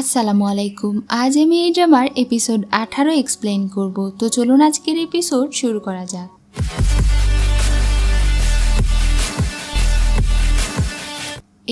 আসসালামু আলাইকুম। আজ আমি এই ড্রামার এপিসোড আঠারো এক্সপ্লেন করব। তো চলুন আজকের এপিসোড শুরু করা যাক।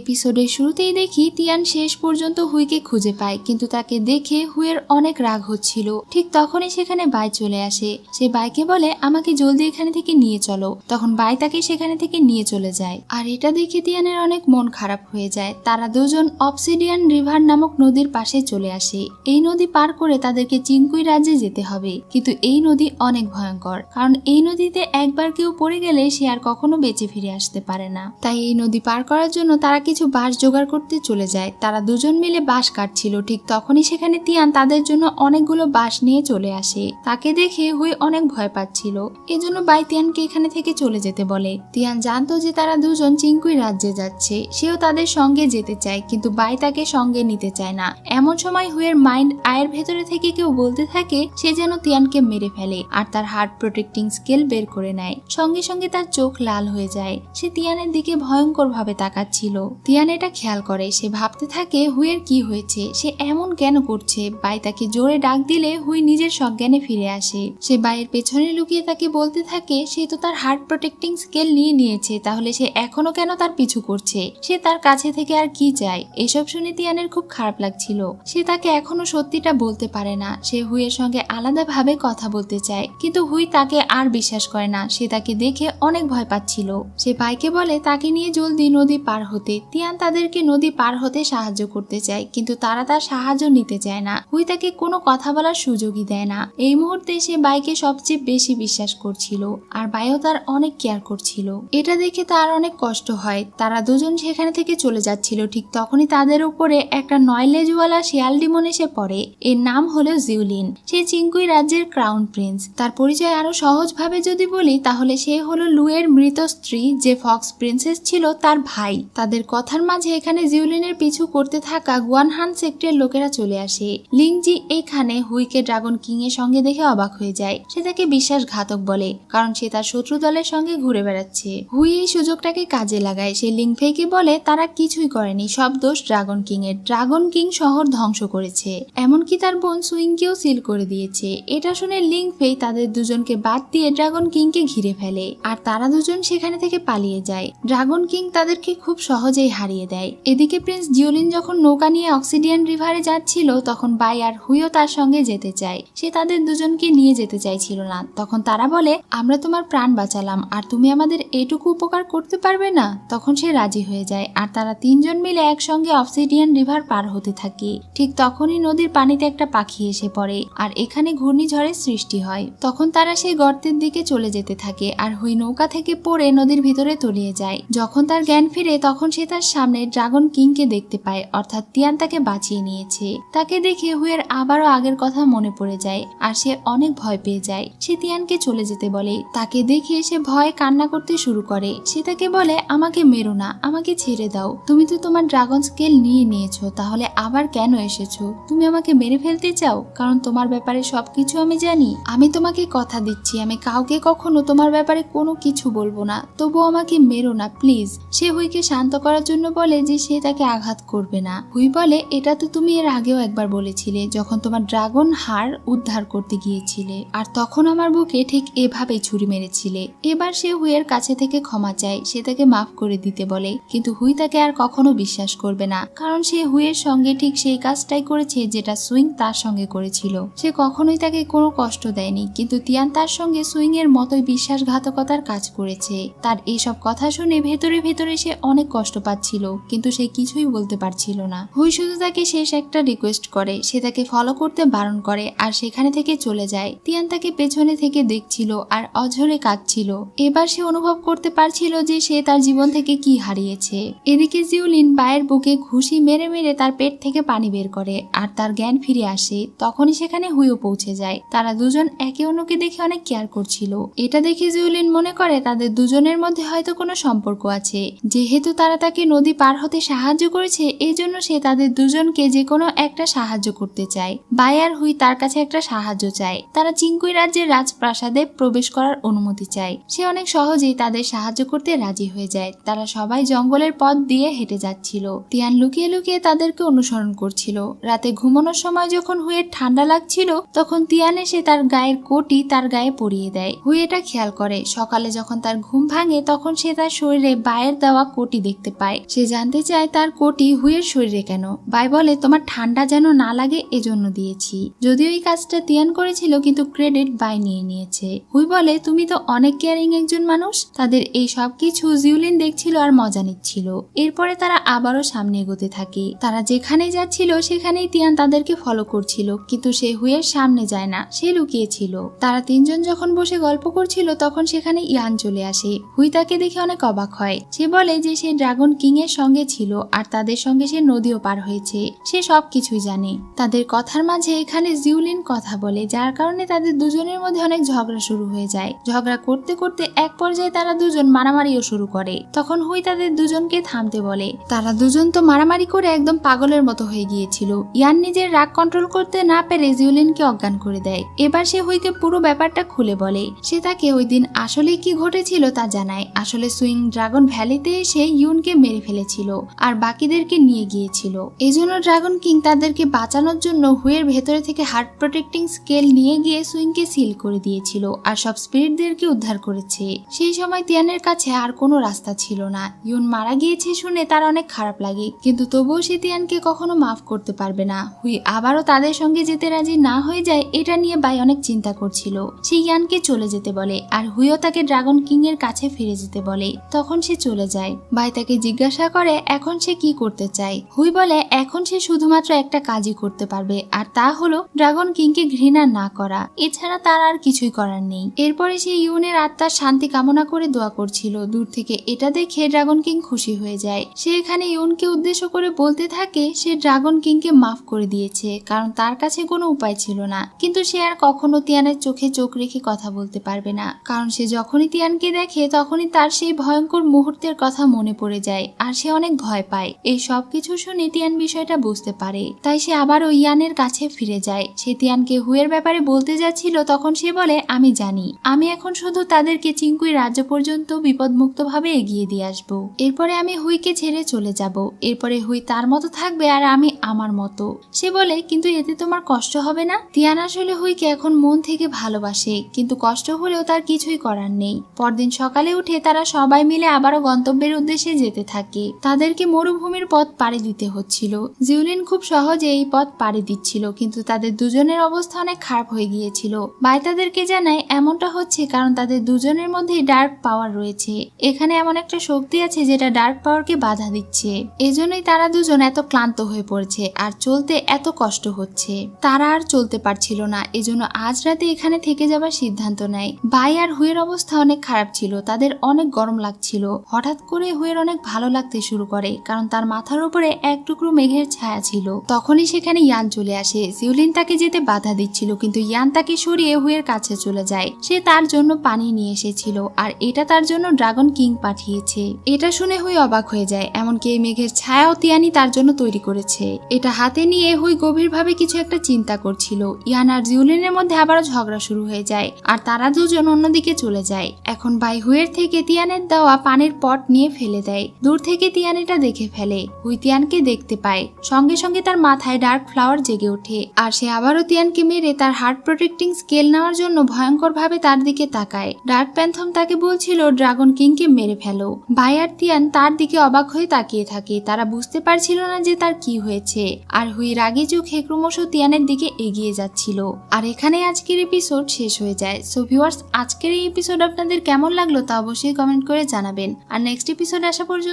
এপিসোডের শুরুতেই দেখি তিয়ান শেষ পর্যন্ত হুইকে খুঁজে পায়, কিন্তু তাকে দেখে হুইয়ের অনেক রাগ হচ্ছিল। ঠিক তখনই সেখানে বাই চলে আসে। সে বাইকে বলে, আমাকে জলদি এখানে থেকে নিয়ে চলো। তখন বাই তাকে সেখানে থেকে নিয়ে চলে যায়। আর এটা দেখে তিয়ানের অনেক মন খারাপ হয়ে যায়। তারা দুজন অবসিডিয়ান রিভার নামক নদীর পাশে চলে আসে। এই নদী পার করে তাদেরকে চিনকুই রাজ্যে যেতে হবে। কিন্তু এই নদী অনেক ভয়ঙ্কর। কারণ এই নদীতে একবার কেউ পড়ে গেলে সে আর কখনো বেঁচে ফিরে আসতে পারে না। তাই এই নদী পার করার জন্য তারা কিছু বাঁশ জোগাড় করতে চলে যায়। তারা দুজন মিলে বাঁশ কাটছিল। ঠিক তখনই সেখানে তিয়ান তাদের জন্য অনেকগুলো বাঁশ নিয়ে চলে আসে। তাকে দেখে হুই অনেক ভয় পাচ্ছিল। এজন্য বাই তিয়ানকে এখানে থেকে চলে যেতে বলে। তিয়ান জানতো যে তারা দুজন চিঙ্কুই রাজ্যে যাচ্ছে। সেও তাদের সঙ্গে যেতে চায়, কিন্তু বাই তাকে সঙ্গে নিতে চায় না। এমন সময় হুইয়ের মাইন্ড আয়ের ভেতরে থেকে কেউ বলতে থাকে, সে যেন তিয়ানকে মেরে ফেলে আর তার হার্ট প্রোটেক্টিং স্কেল বের করে নেয়। সঙ্গে সঙ্গে তার চোখ লাল হয়ে যায়। সে তিয়ানের দিকে ভয়ঙ্কর ভাবে তাকাচ্ছিল। তিয়ান এটা খেয়াল করে, সে ভাবতে থাকে হুইয়ের কি হয়েছে, সে এমন কেন করছে? বাই তাকে জোরে ডাক দিলে হুই নিজের সজ্ঞানে ফিরে আসে। সে বাইয়ের পেছনে লুকিয়ে তাকে বলতে থাকে, সে তো তার হার্ট প্রোটেক্টিং স্কেল নিয়ে নিয়েছে, তাহলে সে এখনও কেন তার পিছু করছে? সে তার কাছে থেকে আর কি চায়? এসব শুনে তিয়ানের খুব খারাপ লাগছিল। সে তাকে এখনও সত্যিটা বলতে পারে না। সে হুইয়ের সঙ্গে আলাদাভাবে কথা বলতে চায়, কিন্তু হুই তাকে আর বিশ্বাস করে না। সে তাকে দেখে অনেক ভয় পাচ্ছিল। সে বাইকে বলে, তাকে নিয়ে জলদি নদী পার হতে তিয়ান তাদেরকে নদী পার হতে সাহায্য করতে চায়, কিন্তু তারা তার সাহায্য নিতে চায় না। হুই তাকে কোনো কথা বলার সুযোগই দেয় না। এই মুহূর্তে সে বাইকে সবচেয়ে বেশি বিশ্বাস করছিল, আর বাইও তার অনেক কেয়ার করছিল। এটা দেখে তার অনেক কষ্ট হয়। তারা দুজন সেখানে থেকে চলে যাচ্ছিল। ঠিক তখনই তাদের উপরে একটা নয় লেজওয়ালা শিয়াল ডিমন এসে পড়ে। এর নাম হলো জিউলিন। সে চিঙ্কুই রাজ্যের ক্রাউন প্রিন্স। তার পরিচয় আরও সহজভাবে যদি বলি, তাহলে সে হলো লুয়ের মৃত স্ত্রী যে ফক্স প্রিন্সেস ছিল তার ভাই। তাদের কথার মাঝে এখানে জিউলিনের পিছু করতে থাকা গুয়ানহান সেক্টরের লোকেরা চলে আসে। লিংজি এখানে হুইকে ড্রাগন কিং এর সঙ্গে দেখে অবাক হয়ে যায়। সে তাকে বিশ্বাসঘাতক বলে, কারণ সে তার শত্রু দলের সঙ্গে ঘুরে বেড়াচ্ছে। হুই এই সুযোগটাকে কাজে লাগায়। সে লিংফেইকে বলে, তারা কিছুই করেনি, সব দোষ ড্রাগন কিং এর ড্রাগন কিং শহর ধ্বংস করেছে। এমনকি তার বোন সুইংকেও সিল করে দিয়েছে। এটা শুনে লিংফেই তাদের দুজনকে বাদ দিয়ে ড্রাগন কিংকে ঘিরে ফেলে। আর তারা দুজন সেখানে থেকে পালিয়ে যায়। ড্রাগন কিং তাদেরকে খুব সহজেই হারিয়ে দেয়। এদিকে প্রিন্স জিওলিন যখন নৌকা নিয়ে অক্সিডিয়ান রিভারে যাচ্ছিল, তখন বাই আর হুইও তার সঙ্গে যেতে চায়। সে তাদের দুজনকে নিয়ে যেতে চাইছিল না। তখন তারা বলে, আমরা তোমার প্রাণ বাঁচালাম, আর তুমি আমাদের এটুকু উপকার করতে পারবে না? তখন সে রাজি হয়ে যায়, আর তারা তিনজন মিলে একসঙ্গে অক্সিডিয়ান রিভার পার হতে থাকে। ঠিক তখনই নদীর পানিতে একটা পাখি এসে পড়ে, আর এখানে ঘূর্ণিঝড়ের সৃষ্টি হয়। তখন তারা সেই গর্তের দিকে চলে যেতে থাকে, আর হুই নৌকা থেকে পড়ে নদীর ভিতরে তলিয়ে যায়। যখন তার জ্ঞান ফিরে, তখন সে তার সামনে ড্রাগন কিংকে দেখতে পায়, অর্থাৎ তিয়ান তাকে বাঁচিয়ে নিয়েছে। তাকে দেখে হুইয়ের আবারও আগের কথা মনে পড়ে যায়, আর সে অনেক ভয় পেয়ে যায়। সে তিয়ানকে চলে যেতে বলে। তাকে দেখে সে ভয় কান্না করতে শুরু করে। সে তাকে বলে, আমাকে মেরো না, আমাকে ছেড়ে দাও। তুমি তো তোমার ড্রাগন স্কেল নিয়ে নিয়েছো, তাহলে আবার কেন এসেছ? তুমি আমাকে মেরে ফেলতে চাও? কারণ তোমার ব্যাপারে সবকিছু আমি জানি। আমি তোমাকে কথা দিচ্ছি, আমি কাউকে কখনো তোমার ব্যাপারে কোনো কিছু বলব না। তবু আমাকে মেরো না, প্লিজ। সে হুইকে শান্ত করার জন্য বলে যে সে তাকে আঘাত করবে না। হুই বলে, এটা তো তুমি এর আগেও একবার বলেছিলে, যখন তোমার ড্রাগন হার উদ্ধার করতে গিয়েছিলে। আর তখন আমার বুকে ঠিক এভাবেই ছুরি মেরেছিলে। এবার সে হুইয়ের কাছে থেকে ক্ষমা চায়, সে তাকে মাফ করে দিতে বলে। কিন্তু হুই তাকে আর কখনো বিশ্বাস করবে না, কারণ সে হুইয়ের সঙ্গে ঠিক সেই কাজটাই করেছে যেটা সুইং তার সঙ্গে করেছিল। সে কখনোই তাকে কোনো কষ্ট দেয়নি, কিন্তু তিয়ান তার সঙ্গে সুইং এর মতোই বিশ্বাসঘাতকতার কাজ করেছে। তার এসব কথা শুনে ভেতরে ভেতরে সে অনেক কষ্ট পাচ্ছিল, কিন্তু সে কিছুই বলতে পারছিল না। হুই শুধু তাকে শেষ একটা রিকোয়েস্ট করে, সে তাকে ফলো করতে বারণ করে আর সেখানে থেকে চলে যায়। তিয়ান তাকে পেছনে থেকে দেখছিল আর অঝরে কাঁদছিল। এবার সে অনুভব করতে পারছিল যে সে তার জীবন থেকে কি হারিয়েছে। এদিকে জিউলিন বায়ের বুকে ঘুষি মেরে মেরে তার পেট থেকে পানি বের করে আর তার জ্ঞান ফিরে আসে। তখনই সেখানে হুইও পৌঁছে যায়। তারা দুজন একে অন্যকে দেখে অনেক কেয়ার করছিল। এটা দেখে জিউলিন মনে করে তাদের দুজনের মধ্যে হয়তো কোনো সম্পর্ক আছে। যেহেতু তারা তাকে তাকে নদী পার হতে সাহায্য করেছে এই জন্য সে তাদের দুজনকে যে কোনো একটা সাহায্য করতে চায়। বাই আর হুই তার কাছে একটা সাহায্য চায়। তারা চিঙ্কুই রাজ্যের রাজপ্রাসাদে প্রবেশ করার অনুমতি চায়। সে অনেক সহজেই তাদের সাহায্য করতে রাজি হয়ে যায়। তারা সবাই জঙ্গলের পথ দিয়ে হেঁটে যাচ্ছিল। তিয়ান লুকিয়ে লুকিয়ে তাদেরকে অনুসরণ করছিল। রাতে ঘুমানোর সময় যখন হুইয়ের ঠান্ডা লাগছিল, তখন তিয়ান এসে তার গায়ের কোটি তার গায়ে পরিয়ে দেয়। হুই এটা খেয়াল করে, সকালে যখন তার ঘুম ভাঙে, তখন সে তার শরীরে বায়ের দেওয়া কোটি দেখতে পায়। সে জানতে চায় তার কোটি হুইয়ের শরীরে কেন। বাই বলে, তোমার ঠান্ডা যেন না লাগে, এজন্য দিয়েছি। যদিও এই কাজটা তিয়ান করেছিল, কিন্তু ক্রেডিট বাই নিয়ে নিয়েছে। হুই বলে, তুমি তো অনেক কেয়ারিং একজন মানুষ। তাদের এই সব কিছু জিউলিন দেখছিল আর মজা নিচ্ছিল। এরপরে তারা আবারও সামনে এগোতে থাকে। তারা যেখানে যাচ্ছিল, সেখানেই তিয়ান তাদেরকে ফলো করছিল। কিন্তু সে হুইয়ের সামনে যায় না, সে লুকিয়েছিল। তারা তিনজন যখন বসে গল্প করছিল, তখন সেখানে ইয়ান চলে আসে। হুই তাকে দেখে অনেক অবাক হয়। সে বলে যে, সে ড্রাগন কিং এর সঙ্গে ছিল আর তাদের সঙ্গে সে নদীও পার হয়েছে, সে সব কিছুই জানে। তাদের কথার মাঝে এখানে জিউলিন কথা বলে, যার কারণে তাদের দুজনের মধ্যে অনেক ঝগড়া শুরু হয়ে যায়। ঝগড়া করতে করতে এক পর্যায়ে তারা দুজন মারামারিও শুরু করে। তখন হুই তাদের দুজনকে থামতে বলে। তারা দুজন তো মারামারি করে একদম পাগলের মতো হয়ে গিয়েছিল। ইয়ান নিজের রাগ কন্ট্রোল করতে না পেরে জিউলিনকে অজ্ঞান করে দেয়। এবার সে হুইকে পুরো ব্যাপারটা খুলে বলে। সে তাকে ওই দিন আসলে কি ঘটেছিল তা জানায়। আসলে সুইং ড্রাগন ভ্যালিতে এসে ইউনকে মেরে ফেলেছিল আর বাকিদেরকে নিয়ে গিয়েছিল। এজন্য ড্রাগন কিং তাদেরকে বাঁচানোর জন্য হুইয়ের ভেতরে থেকে হার্ট প্রোটেক্টিং স্কেল নিয়ে গিয়ে সুইংকে সিল করে দিয়েছিল আর সব স্পিরিটদেরকে উদ্ধার করেছে। সেই সময় তিয়ানের কাছে আর কোনো রাস্তা ছিল না। ইউন মারা গিয়েছে শুনে তার অনেক খারাপ লাগে, কিন্তু তবুও সে তিয়ানকে কখনো মাফ করতে পারবে না। হুই আবারও তাদের সঙ্গে যেতে রাজি না হয়ে যায়, এটা নিয়ে বাই অনেক চিন্তা করছিল। সে ইয়ানকে চলে যেতে বলে আর হুইও তাকে ড্রাগন কিং এর কাছে ফিরে যেতে বলে, তখন সে চলে যায়। বাই তাকে জিজ্ঞাসা করে, এখন সে কি করতে চায়? হুই বলে, এখন সে শুধুমাত্র একটা কাজই করতে পারবে, আর তা হলো ড্রাগন কিংকে ঘৃণা না করা। এছাড়া তার আর কিছুই করার নেই। এরপরে সে ইউনের আত্মার শান্তি কামনা করে দোয়া করছিল। দূর থেকে এটা দেখে ড্রাগন কিং খুশি হয়ে যায়। সে এখানে ইউনকে উদ্দেশ্য করে বলতে থাকে, সে ড্রাগন কিংকে মাফ করে দিয়েছে, কারণ তার কাছে কোনো উপায় ছিল না। কিন্তু সে আর কখনো তিয়ানের চোখে চোখ রেখে কথা বলতে পারবে না। কারণ সে যখনই তিয়ানকে দেখে, তখনই তার সেই ভয়ঙ্কর মুহূর্তের কথা মনে পড়ে যায়। আর সে অনেক ভয় পায়। এই সব কিছু শুনে তিয়ান বিষয়টা বুঝতে পারে। তাই সে আবারও ইয়ানের কাছে ফিরে যায়। সে তিয়ানকে হুয়ের ব্যাপারে বলতে যাচ্ছিল, তখন সে বলে, আমি জানি। আমি এখন শুধু তাদেরকে চিঙ্কুই রাজ্য পর্যন্ত বিপদমুক্ত ভাবে এগিয়ে দিয়ে আসব। এরপরে আমি হুইকে ছেড়ে চলে যাব। এরপরে হুই তার মতো থাকবে আর আমি আমার মতো। সে বলে, কিন্তু এতে তোমার কষ্ট হবে না? তিয়ান আসলে হুইকে এখন মন থেকে ভালোবাসে, কিন্তু কষ্ট হলেও তার কিছুই করার নেই। পরদিন সকালে উঠে তারা সবাই মিলে আবারও গন্তব্যের উদ্দেশ্যে যেতে থাকে। তাদেরকে মরুভূমির পথ পাড়ি দিতে হচ্ছিল। জিউলিন খুব সহজে এই পথ পাড়ি দিচ্ছিল, কিন্তু তাদের দুজনের অবস্থা অনেক খারাপ হয়ে গিয়েছিল। বাই তাদেরকে জানায় এমনটা হচ্ছে কারণ তাদের দুজনের মধ্যেই ডার্ক পাওয়ার রয়েছে। এখানে এমন একটা শক্তি আছে যেটা ডার্ক পাওয়ারকে বাধা দিচ্ছে। এজন্যই তারা দুজন এত ক্লান্ত হয়ে পড়েছে আর চলতে এত কষ্ট হচ্ছে। তারা আর চলতে পারছিল না, এজন্য আজ রাতে এখানে থেকে যাবার সিদ্ধান্ত নেয়। বাই আর হুয়ের অবস্থা অনেক খারাপ ছিল, তাদের অনেক গরম লাগছিল। হঠাৎ করে হুয়ের অনেক ভালো লাগতে শুরু করে, কারণ তার মাথার উপরে এক টুকরো মেঘের ছায়া ছিল। তখনই সেখানে ইয়ান চলে আসে। জিউলিন তাকে যেতে বাধা দিচ্ছিল, কিন্তু ইয়ান তাকে সরিয়ে হুয়ের কাছে চলে যায়। সে তার জন্য পানি নিয়ে এসেছিল, আর এটা তার জন্য ড্রাগন কিং পাঠিয়েছে। এটা শুনে হুই অবাক হয়ে যায়, এমনকি এই মেঘের ছায়াও তিয়ানি তার জন্য তৈরি করেছে। এটা হাতে নিয়ে হুই গভীরভাবে কিছু একটা চিন্তা করছিল। ইয়ান আর জিউলিনের মধ্যে আবারও ঝগড়া শুরু হয়ে যায়, আর তারা দুজন অন্যদিকে চলে যায়। এখন বাই হুয়ের থেকে তিয়ানের দেওয়া পানির পট নিয়ে ফেলে দেয়। দূর থেকে তিয়ান এটা দেখে ফেলে। হুই তিয়ানকে দেখতে পায়। সঙ্গে সঙ্গে তার মাথায় ডার্ক ফ্লাওয়ার জেগে ওঠে। আর সে আবারও তিয়ানকে মেরে তার হার্ট প্রোটেক্টিং স্কেল নেওয়ার জন্য ভয়ঙ্কর ভাবে তার দিকে তাকায়। ডার্ক প্যান্থম তাকে বলছিল, ড্রাগন কিংকে মেরে ফেলো। বাই আর তিয়ান তার দিকে অবাক হয়ে তাকিয়ে থাকে। তারা বুঝতে পারছিল না যে তার কি হয়েছে। আর হুই রাগে চোখে ক্রমশ তিয়ানের দিকে এগিয়ে যাচ্ছিল। আর এখানে আজকের এপিসোড শেষ হয়ে যায়। সো ভিউয়ার্স আজকের এই এপিসোড আপনাদের কেমন লাগল তা অবশ্যই কমেন্ট করে জানাবেন। আর নেক্সট এপিসোড আসা